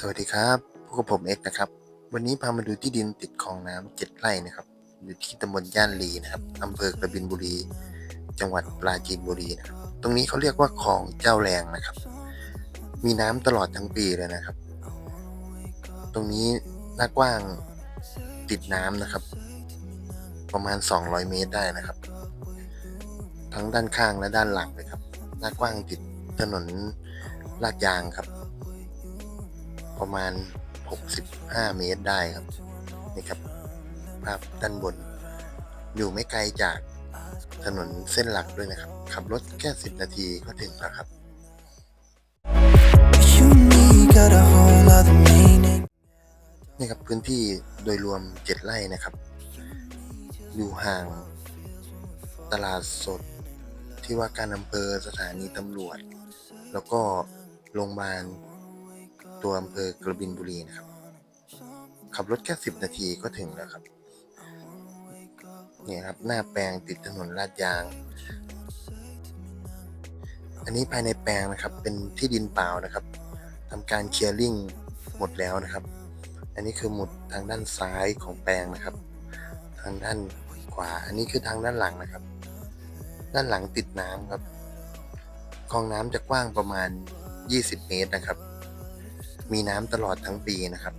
สวัสดีครับพบกับผมเอ็กนะครับ วันนี้พามาดูที่ดินติดคลองน้ำเจ็ดไร่นะครับ อยู่ที่ตำบลย่านลีนะครับอำเภอกระบินบุรี จังหวัดปราจีนบุรีนะครับ ตรงนี้เขาเรียกว่าคลองเจ้าแรงนะครับ มีน้ำตลอดทั้งปีเลยนะครับ ตรงนี้หน้ากว้างติดน้ำนะครับ ประมาณ 200 เมตรได้นะครับ ทั้งด้านข้างและด้านหลังเลยครับ หน้ากว้างติดถนนลาดยางครับ ประมาณ 65 เมตรได้ครับนี่ครับ ภาพด้านบน อยู่ไม่ไกลจากถนนเส้นหลักด้วยนะครับ ขับรถแค่ 10 นาทีก็ถึงแล้วครับ นี่ครับพื้นที่โดยรวม 7 ไร่นะครับ อยู่ห่างตลาดสดที่ว่าการอำเภอสถานีตำรวจ แล้วก็โรงพยาบาล ตัวอำเภอกระบินบุรีนะครับ ขับรถแค่10นาทีก็ถึงแล้วครับเนี่ยครับหน้าแปลงติดถนนลาดยาง อันนี้ภายในแปลงนะครับ เป็นที่ดินเปล่านะครับทำการเคลียร์ริ่งหมดแล้วนะครับ อันนี้คือหมุดทางด้านซ้ายของแปลงนะครับ ทางด้านขวา อันนี้คือทางด้านหลังนะครับ ด้านหลังติดน้ำครับคลองน้ำจะกว้างประมาณ 20 เมตรนะครับ มีน้ำตลอดทั้งปีนะครับ